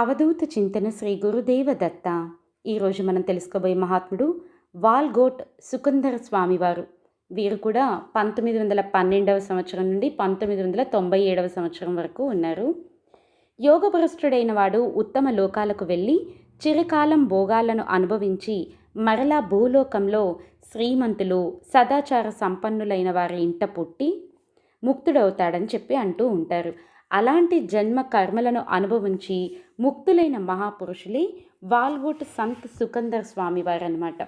అవధూత చింతన శ్రీ గురుదేవ దత్త ఈరోజు మనం తెలుసుకోబోయే మహాత్ముడు వాల్గోట్ సుకుందర స్వామివారు. వీరు కూడా పంతొమ్మిది వందల పన్నెండవ సంవత్సరం నుండి పంతొమ్మిది వందల తొంభై ఏడవ సంవత్సరం వరకు ఉన్నారు. యోగపురుష్టుడైన వాడు ఉత్తమ లోకాలకు వెళ్ళి చిరకాలం భోగాలను అనుభవించి మరలా భూలోకంలో శ్రీమంతులు సదాచార సంపన్నులైన వారి ఇంట పుట్టి ముక్తుడవుతాడని చెప్పి అంటూ ఉంటారు. అలాంటి జన్మ కర్మలను అనుభవించి ముక్తులైన మహాపురుషులే వాల్గోట్ సంత్ సుకందర్ స్వామివారు అనమాట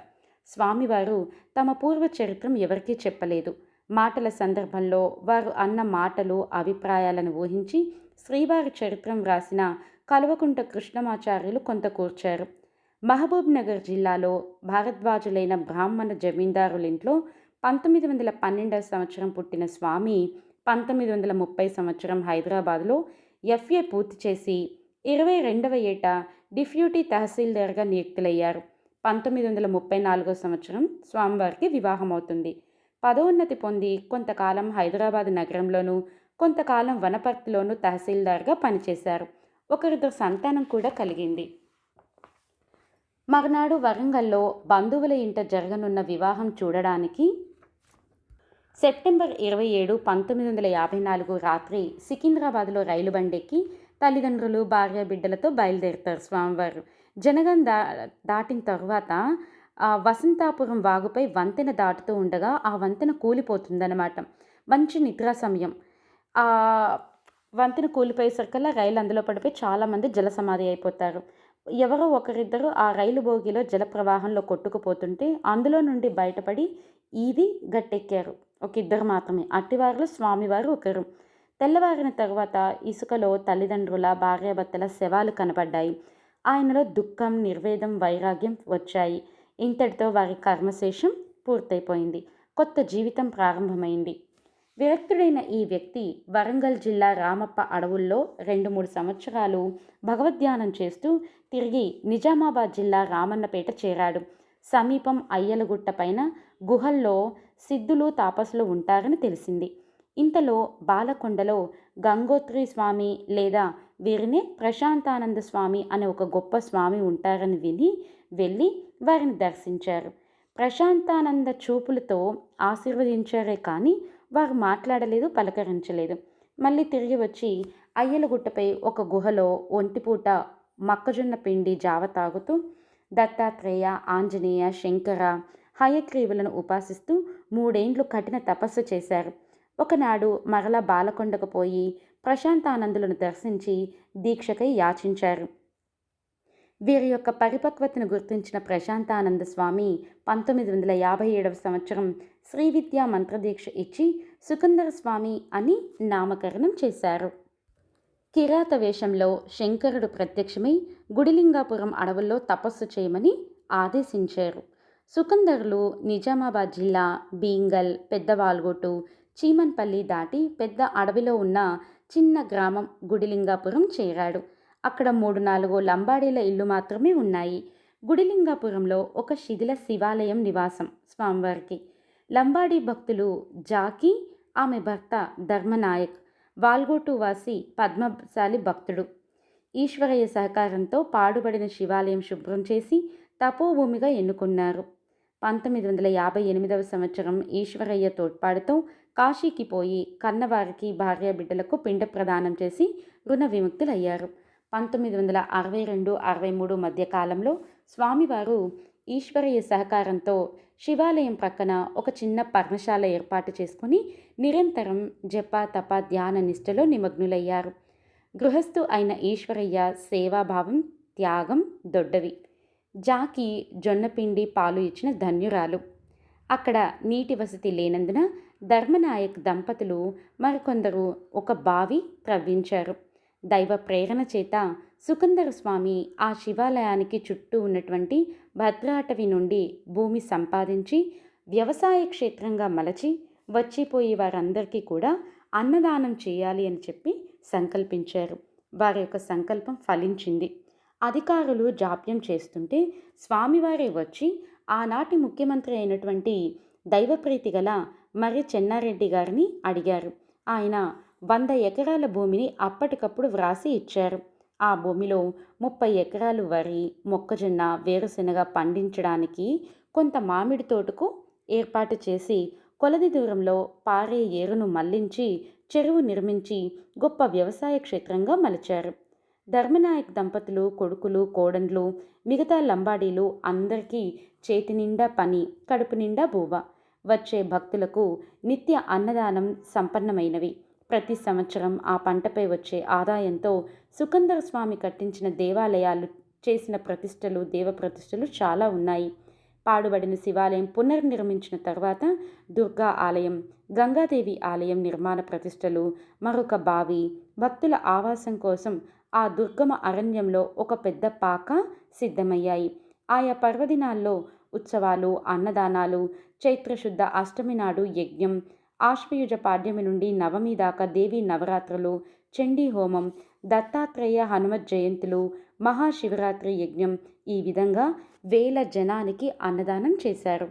స్వామివారు తమ పూర్వ చరిత్రం ఎవరికీ చెప్పలేదు. మాటల సందర్భంలో వారు అన్న మాటలు అభిప్రాయాలను ఊహించి శ్రీవారి చరిత్రం వ్రాసిన కల్వకుంట కృష్ణమాచార్యులు కొంత కూర్చారు. మహబూబ్ నగర్ జిల్లాలో భారద్వాజులైన బ్రాహ్మణ జమీందారులింట్లో పంతొమ్మిది వందల పన్నెండవ సంవత్సరం పుట్టిన స్వామి పంతొమ్మిది వందల ముప్పై సంవత్సరం హైదరాబాద్లో ఎఫ్ఏ పూర్తి చేసి ఇరవై రెండవ ఏట డిప్యూటీ తహసీల్దార్గా నియుక్తులయ్యారు. పంతొమ్మిది వందల ముప్పై నాలుగో సంవత్సరం స్వామివారికి వివాహమవుతుంది. పదోన్నతి పొంది కొంతకాలం హైదరాబాద్ నగరంలోనూ కొంతకాలం వనపర్తిలోనూ తహసీల్దార్గా పనిచేశారు. ఒకరిద్దరు సంతానం కూడా కలిగింది. మర్నాడు వరంగల్లో బంధువుల ఇంట జరగనున్న వివాహం చూడడానికి సెప్టెంబర్ ఇరవై ఏడు పంతొమ్మిది వందల యాభై నాలుగు రాత్రి సికింద్రాబాద్లో రైలు బండెక్కి తల్లిదండ్రులు భార్య బిడ్డలతో బయలుదేరుతారు స్వామివారు. జనగం దా దాటిన తర్వాత వసంతాపురం వాగుపై వంతెన దాటుతూ ఉండగా ఆ వంతెన కూలిపోతుందన్నమాట. మంచి నిద్రా సమయం. ఆ వంతెన కూలిపోయేసరికల్లా రైలు అందులో పడిపోయి చాలామంది జలసమాధి అయిపోతారు. ఎవరో ఒకరిద్దరు ఆ రైలు బోగిలో జల ప్రవాహంలో కొట్టుకుపోతుంటే అందులో నుండి బయటపడి ఈది గట్టెక్కారు. ఒక ఇద్దరు మాత్రమే. అట్టివారిలో స్వామివారు ఒకరు. తెల్లవారిన తర్వాత ఇసుకలో తల్లిదండ్రుల భార్యాభర్తల శవాలు కనపడ్డాయి ఆయనలో దుఃఖం నిర్వేదం వైరాగ్యం వచ్చాయి. ఇంతటితో వారి కర్మశేషం పూర్తయిపోయింది. కొత్త జీవితం ప్రారంభమైంది. విరక్తుడైన ఈ వ్యక్తి వరంగల్ జిల్లా రామప్ప అడవుల్లో రెండు మూడు సంవత్సరాలు భగవద్ధ్యానం చేస్తూ తిరిగి నిజామాబాద్ జిల్లా రామన్నపేట చేరాడు. సమీపం అయ్యలగుట్ట పైన గుహల్లో సిద్ధులు తాపసులు ఉంటారని తెలిసింది. ఇంతలో బాలకొండలో గంగోత్రి స్వామి లేదా వీరినే ప్రశాంతానంద స్వామి అనే ఒక గొప్ప స్వామి ఉంటారని విని వెళ్ళి వారిని దర్శించారు. ప్రశాంతానంద చూపులతో ఆశీర్వదించారే కానీ వారు మాట్లాడలేదు పలకరించలేదు. మళ్ళీ తిరిగి వచ్చి అయ్యలగుట్టపై ఒక గుహలో ఒంటిపూట మొక్కజొన్న పిండి జావ తాగుతూ దత్తాత్రేయ ఆంజనేయ శంకర హయగ్రీవులను ఉపాసిస్తూ మూడేండ్లు కఠిన తపస్సు చేశారు. ఒకనాడు మరల బాలకొండకు పోయి ప్రశాంతానందులను దర్శించి దీక్షకై యాచించారు. వీరి యొక్క పరిపక్వతను గుర్తించిన ప్రశాంతానంద స్వామి పంతొమ్మిది వందల యాభై ఏడవ సంవత్సరం శ్రీవిద్యా మంత్రదీక్ష ఇచ్చి సుకందర స్వామి అని నామకరణం చేశారు. కిరాత వేషంలో శంకరుడు ప్రత్యక్షమై గుడిలింగాపురం అడవుల్లో తపస్సు చేయమని ఆదేశించారు. సుకందర్లు నిజామాబాద్ జిల్లా బీంగల్ పెద్దవాల్గొట్టు చీమన్పల్లి దాటి పెద్ద అడవిలో ఉన్న చిన్న గ్రామం గుడిలింగాపురం చేరాడు. అక్కడ మూడు నాలుగు లంబాడీల ఇల్లు మాత్రమే ఉన్నాయి. గుడిలింగాపురంలో ఒక శిథిల శివాలయం నివాసం స్వామివారికి. లంబాడీ భక్తులు జాకి ఆమె భర్త ధర్మనాయక్ వాల్గోటు వాసి పద్మశాలి భక్తుడు. ఈశ్వరయ్య సహకారంతో పాడుబడిన శివాలయం శుభ్రం చేసి తపోభూమిగా ఎన్నుకున్నారు. పంతొమ్మిది వందల యాభై ఎనిమిదవ సంవత్సరం ఈశ్వరయ్య తోడ్పాటుతో కాశీకి పోయి కన్నవారికి భార్య బిడ్డలకు పిండ ప్రదానం చేసి రుణ విముక్తులయ్యారు. పంతొమ్మిది వందల అరవై రెండు అరవై మూడు మధ్య కాలంలో స్వామివారు ఈశ్వరయ్య సహకారంతో శివాలయం ప్రక్కన ఒక చిన్న పర్ణశాల ఏర్పాటు చేసుకుని నిరంతరం జప తప ధ్యాన నిష్టలో నిమగ్నులయ్యారు. గృహస్థు అయిన ఈశ్వరయ్య సేవాభావం త్యాగం దొడ్డవి. జాకి జొన్నపిండి పాలు ఇచ్చిన ధన్యురాలు. అక్కడ నీటి వసతి లేనందున ధర్మనాయక్ దంపతులు మరికొందరు ఒక బావి త్రవ్వించారు. దైవ ప్రేరణ చేత సుకందర స్వామి ఆ శివాలయానికి చుట్టూ ఉన్నటువంటి భద్రాటవి నుండి భూమి సంపాదించి వ్యవసాయ క్షేత్రంగా మలచి వచ్చిపోయే వారందరికీ కూడా అన్నదానం చేయాలి అని చెప్పి సంకల్పించారు. వారి యొక్క సంకల్పం ఫలించింది. అధికారులు జాప్యం చేస్తుంటే స్వామివారే వచ్చి ఆనాటి ముఖ్యమంత్రి అయినటువంటి దైవప్రీతి గల మరి చెన్నారెడ్డి గారిని అడిగారు. ఆయన వంద ఎకరాల భూమిని అప్పటికప్పుడు వ్రాసి ఇచ్చారు. ఆ భూమిలో ముప్పై ఎకరాలు వరి మొక్కజొన్న వేరుశెనగ పండించడానికి కొంత మామిడి తోటకు ఏర్పాటు చేసి కొలది దూరంలో పారే ఏరును మళ్ళించి చెరువు నిర్మించి గొప్ప వ్యవసాయ క్షేత్రంగా మలిచారు. ధర్మనాయక్ దంపతులు కొడుకులు కోడండ్లు మిగతా లంబాడీలు అందరికీ చేతి నిండా పని కడుపు నిండా బూవ వచ్చే భక్తులకు నిత్య అన్నదానం సంపన్నమైనవి. ప్రతి సంవత్సరం ఆ పంటపై వచ్చే ఆదాయంతో సుకందర స్వామి కట్టించిన దేవాలయాలు చేసిన ప్రతిష్టలు దేవ ప్రతిష్టలు చాలా ఉన్నాయి. పాడుబడిన శివాలయం పునర్నిర్మించిన తర్వాత దుర్గా ఆలయం గంగాదేవి ఆలయం నిర్మాణ ప్రతిష్టలు మరొక బావి భక్తుల ఆవాసం కోసం ఆ దుర్గమ అరణ్యంలో ఒక పెద్ద పాక సిద్ధమయ్యాయి. ఆయా పర్వదినాల్లో ఉత్సవాలు అన్నదానాలు చైత్రశుద్ధ అష్టమి నాడు యజ్ఞం ఆశ్వయుజ పాడ్యమి నుండి నవమి దాకా దేవి నవరాత్రులు చండీ హోమం దత్తాత్రేయ హనుమత్ జయంతులు మహాశివరాత్రి యజ్ఞం ఈ విధంగా వేల జనానికి అన్నదానం చేశారు.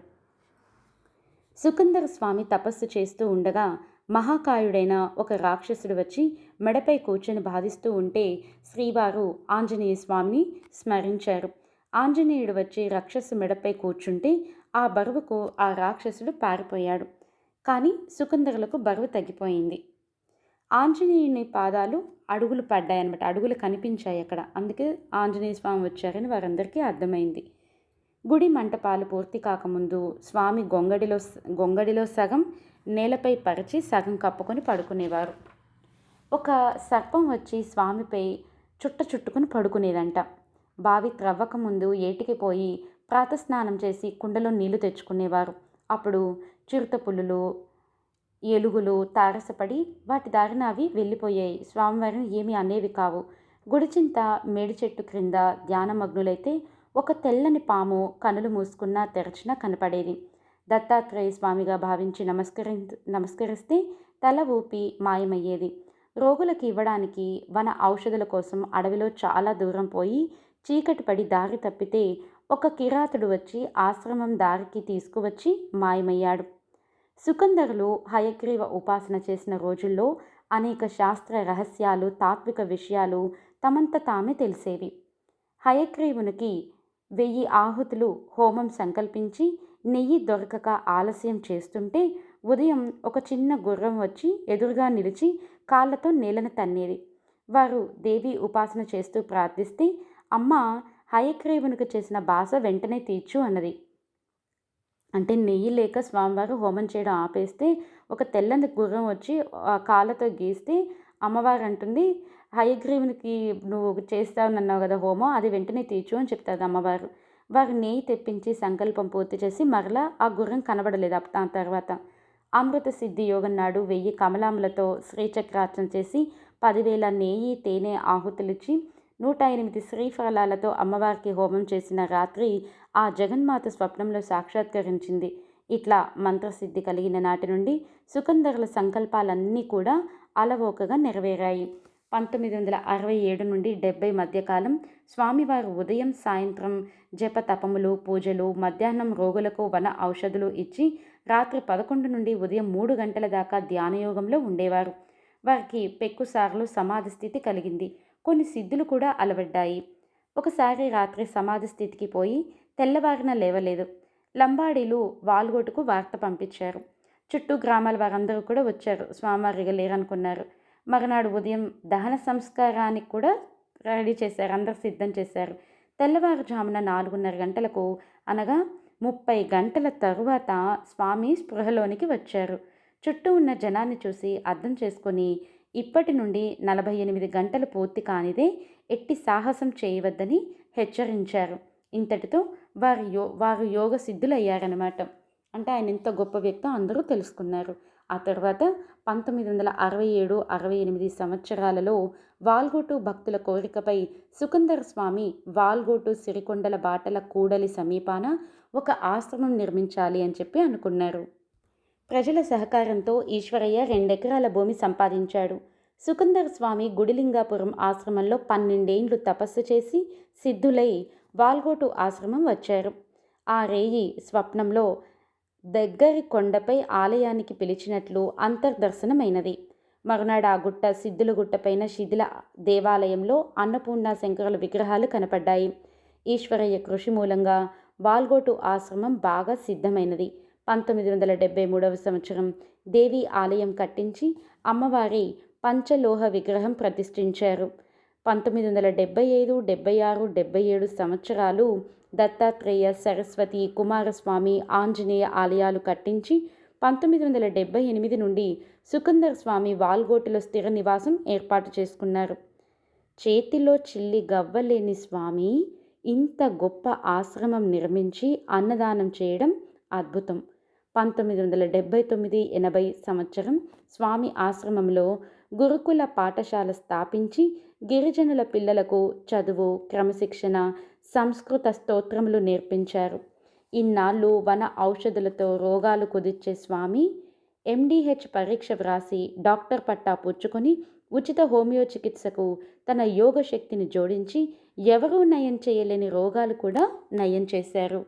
సుకందర స్వామి తపస్సు చేస్తూ ఉండగా మహాకాయుడైన ఒక రాక్షసుడు వచ్చి మెడపై కూర్చొని బాధిస్తూ ఉంటే శ్రీవారు ఆంజనేయ స్వామిని స్మరించారు. ఆంజనేయుడు వచ్చి రాక్షసు మెడపై కూర్చుంటే ఆ బరువుకు ఆ రాక్షసుడు పారిపోయాడు. కానీ సుకందరులకు బరువు తగ్గిపోయింది. ఆంజనేయుని పాదాలు అడుగులు పడ్డాయన్నమాట. అడుగులు కనిపించాయి అక్కడ. అందుకే ఆంజనేయ స్వామి వచ్చారని వారందరికీ అర్థమైంది. గుడి మంటపాలు పూర్తి కాకముందు స్వామి గొంగడిలో గొంగడిలో సగం నేలపై పరిచి సగం కప్పుకొని పడుకునేవారు. ఒక సర్పం వచ్చి స్వామిపై చుట్ట చుట్టుకుని పడుకునేదంట. బావి త్రవ్వక ముందు ఏటికి పోయి ప్రాతస్నానం చేసి కుండలో నీళ్ళు తెచ్చుకునేవారు. అప్పుడు చిరుత పులులు ఎలుగులు తారసపడి వాటి దారిన అవి వెళ్ళిపోయాయి. స్వామివారిని ఏమీ అనేవి కావు. గుడిచింత మేడి చెట్టు క్రింద ధ్యానమగ్నులైతే ఒక తెల్లని పాము కనులు మూసుకున్నా తెరచినా కనపడేది. దత్తాత్రేయ స్వామిగా భావించి నమస్కరి నమస్కరిస్తే తల ఊపి మాయమయ్యేది. రోగులకు ఇవ్వడానికి వన ఔషధుల కోసం అడవిలో చాలా దూరం పోయి చీకటి పడి దారి తప్పితే ఒక కిరాతుడు వచ్చి ఆశ్రమం దారికి తీసుకువచ్చి మాయమయ్యాడు. సుకందరులు హయగ్రీవ ఉపాసన చేసిన రోజుల్లో అనేక శాస్త్ర రహస్యాలు తాత్విక విషయాలు తమంత తామే తెలిసేవి. హయగ్రీవునికి వెయ్యి ఆహుతులు హోమం సంకల్పించి నెయ్యి దొరకక ఆలస్యం చేస్తుంటే ఉదయం ఒక చిన్న గుర్రం వచ్చి ఎదురుగా నిలిచి కాళ్ళతో నేలను తన్నేది. వారు దేవి ఉపాసన చేస్తూ ప్రార్థిస్తే అమ్మ హయగ్రీవునికి చేసిన బాస వెంటనే తీర్చు అన్నది. అంటే నెయ్యి లేక స్వామివారు హోమం చేయడం ఆపేస్తే ఒక తెల్లని గుర్రం వచ్చి కాళ్ళతో గీస్తే అమ్మవారు అంటుంది హయగ్రీవునికి నువ్వు చేస్తావు అన్నావు కదా హోమం అది వెంటనే తీర్చు అని చెప్తుంది అమ్మవారు. వారు నెయ్యి తెప్పించి సంకల్పం పూర్తి చేసి మరలా ఆ గుర్రం కనబడలేదు దాని తర్వాత. అమృత సిద్ధి యోగం నాడు వెయ్యి కమలాములతో శ్రీచక్రార్చన చేసి పదివేల నెయ్యి తేనె ఆహుతులిచ్చి నూట ఎనిమిది శ్రీఫలాలతో అమ్మవారికి హోమం చేసిన రాత్రి ఆ జగన్మాత స్వప్నంలో సాక్షాత్కరించింది. ఇట్లా మంత్రసిద్ధి కలిగిన నాటి నుండి సుకందరుల సంకల్పాలన్నీ కూడా అలవోకగా నెరవేరాయి. పంతొమ్మిది వందల అరవై ఏడు నుండి డెబ్బై మధ్యకాలం స్వామివారు ఉదయం సాయంత్రం జప తపములు పూజలు మధ్యాహ్నం రోగులకు వన ఔషధులు ఇచ్చి రాత్రి పదకొండు నుండి ఉదయం మూడు గంటల దాకా ధ్యానయోగంలో ఉండేవారు. వారికి పెక్కుసార్లు సమాధి స్థితి కలిగింది. కొన్ని సిద్ధులు కూడా అలవడ్డాయి. ఒకసారి రాత్రి సమాధి స్థితికి పోయి తెల్లవారిన లేవలేదు. లంబాడీలు వాల్గోటుకు వార్త పంపించారు. చుట్టూ గ్రామాల వారందరూ కూడా వచ్చారు. స్వామివారిగా లేరనుకున్నారు. మరునాడు ఉదయం దహన సంస్కారానికి కూడా రెడీ చేశారు అందరు సిద్ధం చేశారు. తెల్లవారుజామున నాలుగున్నర గంటలకు అనగా ముప్పై గంటల తరువాత స్వామి స్పృహలోనికి వచ్చారు. చుట్టూ ఉన్న జనాన్ని చూసి అర్థం చేసుకొని ఇప్పటి నుండి నలభై ఎనిమిది గంటలు పూర్తి కానిదే ఎట్టి సాహసం చేయవద్దని హెచ్చరించారు. ఇంతటితో వారు యో వారు యోగ సిద్ధులయ్యారనమాట అంటే ఆయన ఎంత గొప్ప వ్యక్తో అందరూ తెలుసుకున్నారు. ఆ తర్వాత పంతొమ్మిది వందల అరవై ఏడు అరవై ఎనిమిది సంవత్సరాలలో వాల్గోటు భక్తుల కోరికపై సుకందర్ స్వామి వాల్గోటు సిరికొండల బాటల కూడలి సమీపాన ఒక ఆశ్రమం నిర్మించాలి అని చెప్పి అనుకున్నారు. ప్రజల సహకారంతో ఈశ్వరయ్య రెండెకరాల భూమి సంపాదించాడు. సుకందర్ స్వామి గుడిలింగాపురం ఆశ్రమంలో పన్నెండేండ్లు తపస్సు చేసి సిద్ధులై వాల్గోటు ఆశ్రమం వచ్చారు. ఆ రేయి స్వప్నంలో దగ్గరి కొండపై ఆలయానికి పిలిచినట్లు అంతర్దర్శనమైనది. మరునాడు ఆ గుట్ట సిద్ధులగుట్టపైన శిథిల దేవాలయంలో అన్నపూర్ణ శంకరుల విగ్రహాలు కనపడ్డాయి. ఈశ్వరయ్య కృషి మూలంగా వాల్గోటు ఆశ్రమం బాగా సిద్ధమైనది. పంతొమ్మిది వందల డెబ్బై మూడవ సంవత్సరం దేవి ఆలయం కట్టించి అమ్మవారి పంచలోహ విగ్రహం ప్రతిష్ఠించారు. పంతొమ్మిది వందల డెబ్బై ఐదు డెబ్బై ఆరు డెబ్బై ఏడు సంవత్సరాలు దత్తాత్రేయ సరస్వతి కుమారస్వామి ఆంజనేయ ఆలయాలు కట్టించి పంతొమ్మిది వందల డెబ్బై ఎనిమిది నుండి సుకందర్ స్వామి వాల్గోటులో స్థిర నివాసం ఏర్పాటు చేసుకున్నారు. చేతిలో చిల్లి గవ్వలేని స్వామి ఇంత గొప్ప ఆశ్రమం నిర్మించి అన్నదానం చేయడం అద్భుతం. పంతొమ్మిది వందల డెబ్బై తొమ్మిది ఎనభై సంవత్సరం స్వామి ఆశ్రమంలో గురుకుల పాఠశాల స్థాపించి గిరిజనుల పిల్లలకు చదువు క్రమశిక్షణ సంస్కృత స్తోత్రములు నేర్పించారు. ఇన్నాళ్ళు వన ఔషధులతో రోగాలు కుదిర్చే స్వామి ఎండిహెచ్ పరీక్ష వ్రాసి డాక్టర్ పట్టా పుచ్చుకొని ఉచిత హోమియో చికిత్సకు తన యోగ శక్తిని జోడించి ఎవరూ నయం చేయలేని రోగాలు కూడా నయం చేశారు.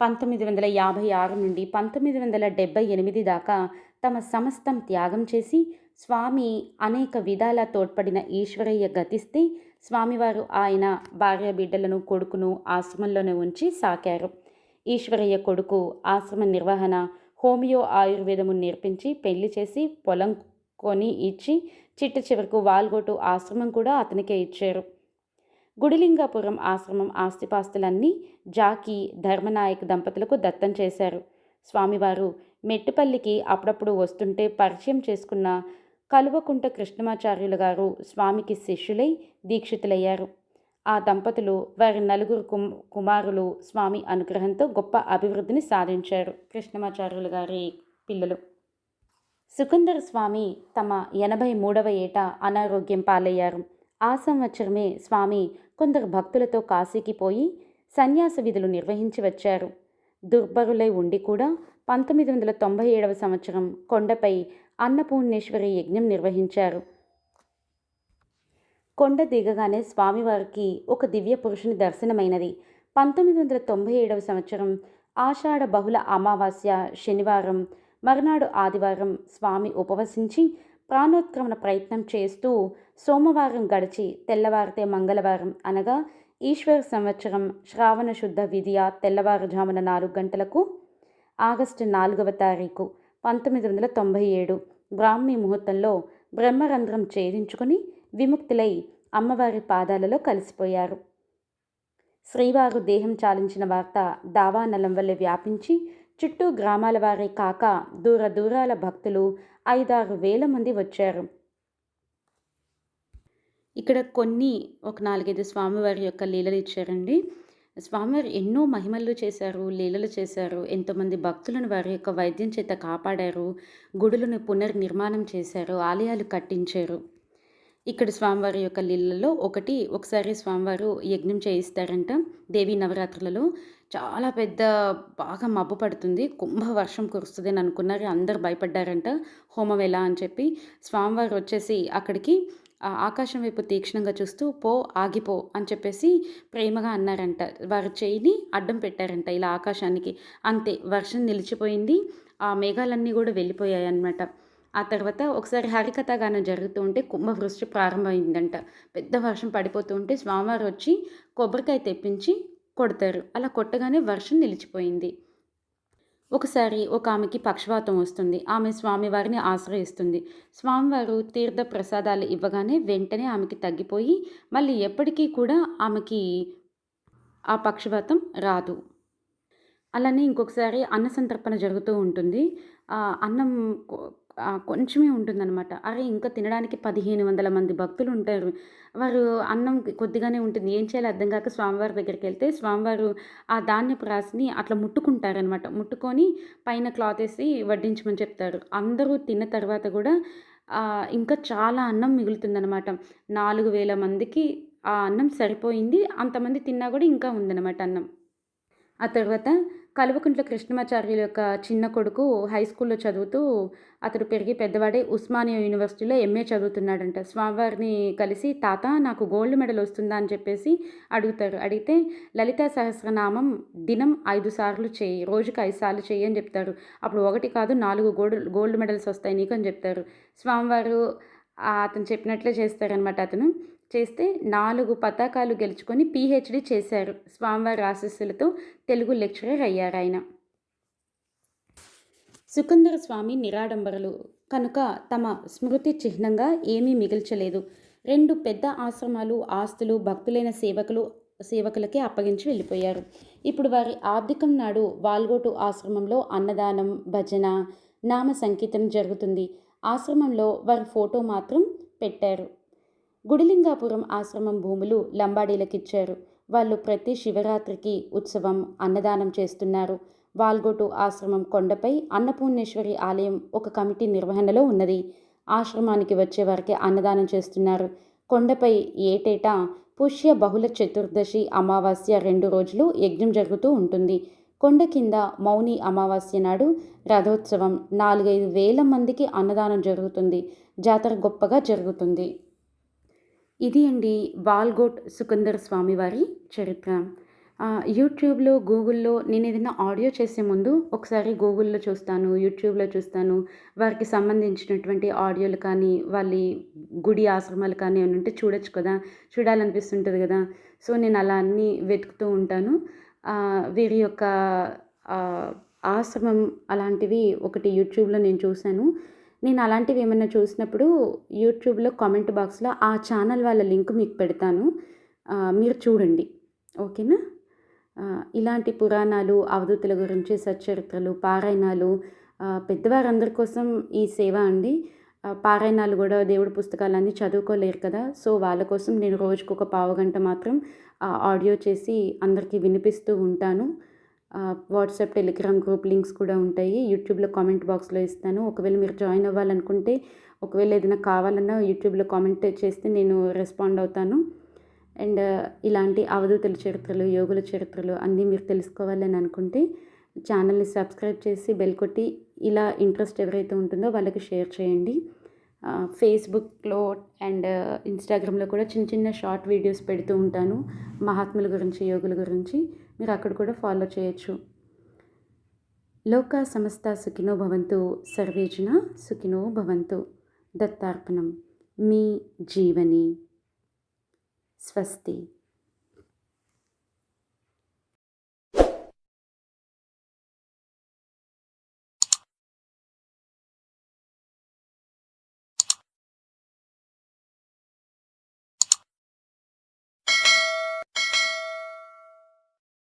పంతొమ్మిది వందల యాభై ఆరు నుండి పంతొమ్మిది వందల డెబ్బై ఎనిమిది దాకా తమ సమస్తం త్యాగం చేసి స్వామి అనేక విధాల తోడ్పడిన ఈశ్వరయ్య గతిస్తే స్వామివారు ఆయన భార్య బిడ్డలను కొడుకును ఆశ్రమంలోనే ఉంచి సాకారు. ఈశ్వరయ్య కొడుకు ఆశ్రమ నిర్వహణ హోమియో ఆయుర్వేదము నేర్పించి పెళ్ళి చేసి పొలం కొని ఇచ్చి చిట్ట చివరకు వాల్గోటు ఆశ్రమం కూడా అతనికే ఇచ్చారు. గుడిలింగాపురం ఆశ్రమం ఆస్తిపాస్తులన్నీ జాకి ధర్మనాయక్ దంపతులకు దత్తం చేశారు. స్వామివారు మెట్టుపల్లికి అప్పుడప్పుడు వస్తుంటే పరిచయం చేసుకున్న కలువకుంట కృష్ణమాచార్యులు గారు స్వామికి శిష్యులై దీక్షితులయ్యారు. ఆ దంపతులు వారి నలుగురు కుమ్ కుమారులు స్వామి అనుగ్రహంతో గొప్ప అభివృద్ధిని సాధించారు కృష్ణమాచార్యులు గారి పిల్లలు. సుకుందర స్వామి తమ ఎనభై మూడవ ఏట అనారోగ్యం పాలయ్యారు. ఆ సంవత్సరమే స్వామి కొందరు భక్తులతో కాశీకి పోయి సన్యాస విధులు నిర్వహించి వచ్చారు. దుర్భరులై ఉండి కూడా పంతొమ్మిది వందల తొంభై ఏడవ సంవత్సరం కొండపై అన్నపూర్ణేశ్వరి యజ్ఞం నిర్వహించారు. కొండ దిగగానే స్వామివారికి ఒక దివ్య పురుషుని దర్శనమైనది. పంతొమ్మిది వందల తొంభై ఏడవ సంవత్సరం ఆషాఢ బహుళ అమావాస్య శనివారం మరునాడు ఆదివారం స్వామి ఉపవసించి ప్రాణోత్క్రమణ ప్రయత్నం చేస్తూ సోమవారం గడిచి తెల్లవారితే మంగళవారం అనగా ఈశ్వర సంవత్సరం శ్రావణ శుద్ధ విధియ తెల్లవారుజామున నాలుగు గంటలకు ఆగస్టు నాలుగవ తారీఖు పంతొమ్మిది వందల తొంభై ఏడు బ్రాహ్మీ ముహూర్తంలో బ్రహ్మరంధ్రం ఛేదించుకుని విముక్తులై అమ్మవారి పాదాలలో కలిసిపోయారు. శ్రీవారు దేహం చాలించిన వార్త దావానలం వల్ల వ్యాపించి చుట్టూ గ్రామాల వారే కాక దూర దూరాల భక్తులు ఐదారు వేల మంది వచ్చారు. ఇక్కడ కొన్ని ఒక నాలుగైదు స్వామివారి యొక్క లీలలు ఇచ్చారండి. స్వామివారు ఎన్నో మహిమలు చేశారు లీలలు చేశారు ఎంతోమంది భక్తులను వారి యొక్క వైద్యం చేత కాపాడారు గుడులను పునర్నిర్మాణం చేశారు ఆలయాలు కట్టించారు. ఇక్కడ స్వామివారి యొక్క లీలలో ఒకటి ఒకసారి స్వామివారు యజ్ఞం చేయిస్తారంట. దేవీ నవరాత్రులలో చాలా పెద్ద బాగా మబ్బు పడుతుంది. కుంభ వర్షం కురుస్తుంది అని అనుకున్నారు. అందరు భయపడ్డారంట. హోమం ఎలా అని చెప్పి స్వామివారు వచ్చేసి అక్కడికి ఆకాశం వైపు తీక్షణంగా చూస్తూ పో ఆగిపో అని చెప్పేసి ప్రేమగా అన్నారంట. వారి చేయిని అడ్డం పెట్టారంట. ఇలా ఆకాశానికి అంతే వర్షం నిలిచిపోయింది ఆ మేఘాలన్నీ కూడా వెళ్ళిపోయాయి అన్నమాట ఆ తర్వాత ఒకసారి హరికథ గానం జరుగుతూ ఉంటే కుంభవృష్టి ప్రారంభమైందంట. పెద్ద వర్షం పడిపోతూ ఉంటే స్వామివారు వచ్చి కొబ్బరికాయ తెప్పించి కొడతారు. అలా కొట్టగానే వర్షం నిలిచిపోయింది. ఒకసారి ఒక ఆమెకి పక్షవాతం వస్తుంది. ఆమె స్వామివారిని ఆశ్రయిస్తుంది. స్వామివారు తీర్థ ప్రసాదాలు ఇవ్వగానే వెంటనే ఆమెకి తగ్గిపోయి మళ్ళీ ఎప్పటికీ కూడా ఆమెకి ఆ పక్షవాతం రాదు. అలానే ఇంకొకసారి అన్న సంతర్పణ జరుగుతూ ఉంటుంది. అన్నం కొంచెమే ఉంటుందన్నమాట. అరే ఇంకా తినడానికి పదిహేను వందల మంది భక్తులు ఉంటారు వారు అన్నం కొద్దిగానే ఉంటుంది. ఏం చేయాలో అర్థం కాక స్వామివారి దగ్గరికి వెళ్తే స్వామివారు ఆ ధాన్యపు రాసిని అట్లా ముట్టుకుంటారనమాట ముట్టుకొని పైన క్లాత్ వేసి వడ్డించమని చెప్తారు. అందరూ తిన్న తర్వాత కూడా ఇంకా చాలా అన్నం మిగులుతుందనమాట నాలుగు వేల మందికి ఆ అన్నం సరిపోయింది. అంతమంది తిన్నా కూడా ఇంకా ఉందన్నమాట అన్నం. ఆ తర్వాత కల్వకుంట్ల కృష్ణమాచార్యుల యొక్క చిన్న కొడుకు హై స్కూల్లో చదువుతూ అతడు పెరిగి పెద్దవాడే ఉస్మానియా యూనివర్సిటీలో ఎంఏ చదువుతున్నాడంట. స్వామివారిని కలిసి తాత నాకు గోల్డ్ మెడల్ వస్తుందా? అని చెప్పేసి అడుగుతారు. అడిగితే లలితా సహస్రనామం దినం ఐదు సార్లు చేయి రోజుకి ఐదు సార్లు చేయి అని చెప్తారు. అప్పుడు ఒకటి కాదు నాలుగు గోల్డ్ గోల్డ్ మెడల్స్ వస్తాయి నీకు అని చెప్తారు. స్వామివారు అతను చెప్పినట్లే చేస్తారనమాట అతను. చేస్తే నాలుగు పతాకాలు గెలుచుకొని పీహెచ్డీ చేశారు. స్వామివారి ఆశస్సులతో తెలుగు లెక్చరర్ అయ్యారు ఆయన. సుకందర స్వామి నిరాడంబరులు. కనుక తమ స్మృతి చిహ్నంగా ఏమీ మిగిల్చలేదు. రెండు పెద్ద ఆశ్రమాలు ఆస్తులు భక్తులైన సేవకులు సేవకులకే అప్పగించి వెళ్ళిపోయారు. ఇప్పుడు వారి ఆర్థికం నాడు వాల్గోటు ఆశ్రమంలో అన్నదానం భజన నామ సంకీర్తన జరుగుతుంది. ఆశ్రమంలో వారి ఫోటో మాత్రం పెట్టారు. గుడిలింగాపురం ఆశ్రమం భూములు లంబాడీలకిచ్చారు. వాళ్ళు ప్రతి శివరాత్రికి ఉత్సవం అన్నదానం చేస్తున్నారు. వాల్గోటు ఆశ్రమం కొండపై అన్నపూర్ణేశ్వరి ఆలయం ఒక కమిటీ నిర్వహణలో ఉన్నది. ఆశ్రమానికి వచ్చే వారికి అన్నదానం చేస్తున్నారు. కొండపై ఏటేటా పుష్య బహుళ చతుర్దశి అమావాస్య రెండు రోజులు యజ్ఞం జరుగుతూ ఉంటుంది. కొండ కింద మౌని అమావాస్య నాడు రథోత్సవం. నాలుగైదు వేల మందికి అన్నదానం జరుగుతుంది. జాతర గొప్పగా జరుగుతుంది. ఇది అండి వాల్గోట్ సుకందర్ స్వామివారి చరిత్ర. యూట్యూబ్లో గూగుల్లో నేను ఏదైనా ఆడియో చేసే ముందు ఒకసారి గూగుల్లో చూస్తాను యూట్యూబ్లో చూస్తాను. వారికి సంబంధించినటువంటి ఆడియోలు కానీ వాళ్ళ గుడి ఆశ్రమాలు కానీ ఏమైనా ఉంటే చూడొచ్చు కదా చూడాలనిపిస్తుంటుంది కదా. సో నేను అలా అన్నీ వెతుకుతూ ఉంటాను. వీరి యొక్క ఆశ్రమం అలాంటివి ఒకటి యూట్యూబ్లో నేను చూశాను. నేను అలాంటివి ఏమైనా చూసినప్పుడు యూట్యూబ్లో కామెంట్ బాక్స్లో ఆ ఛానల్ వాళ్ళ లింక్ మీకు పెడతాను. మీరు చూడండి. ఓకేనా? ఇలాంటి పురాణాలు అవధూతుల గురించి సచ్చరిత్రలు పారాయణాలు పెద్దవారందరి కోసం ఈ సేవ అండి. పారాయణాలు కూడా దేవుడి పుస్తకాలన్నీ చదువుకోలేరు కదా. సో వాళ్ళ కోసం నేను రోజుకు ఒక పావు గంట మాత్రం ఆడియో చేసి అందరికీ వినిపిస్తూ ఉంటాను. వాట్సాప్ టెలిగ్రామ్ గ్రూప్ లింక్స్ కూడా ఉంటాయి. యూట్యూబ్లో కామెంట్ బాక్స్లో ఇస్తాను. ఒకవేళ మీరు జాయిన్ అవ్వాలనుకుంటే ఒకవేళ ఏదైనా కావాలన్నా యూట్యూబ్లో కామెంట్ చేస్తే నేను రెస్పాండ్ అవుతాను. అండ్ ఇలాంటి అవధూతుల చరిత్రలు యోగుల చరిత్రలు అన్నీ మీరు తెలుసుకోవాలని అనుకుంటే ఛానల్ని సబ్స్క్రైబ్ చేసి బెల్ కొట్టి ఇలా ఇంట్రెస్ట్ ఎవరైతే ఉంటుందో వాళ్ళకి షేర్ చేయండి. ఫేస్బుక్లో అండ్ ఇన్స్టాగ్రామ్లో కూడా చిన్న చిన్న షార్ట్ వీడియోస్ పెడుతూ ఉంటాను. మహాత్ముల గురించి యోగుల గురించి మీరు అక్కడ కూడా ఫాలో చేయొచ్చు. లోక సమస్త సుఖినో భవంతు సర్వేజన సుఖినో భవంతు. దత్తార్పణం. మీ జీవని. స్వస్తి.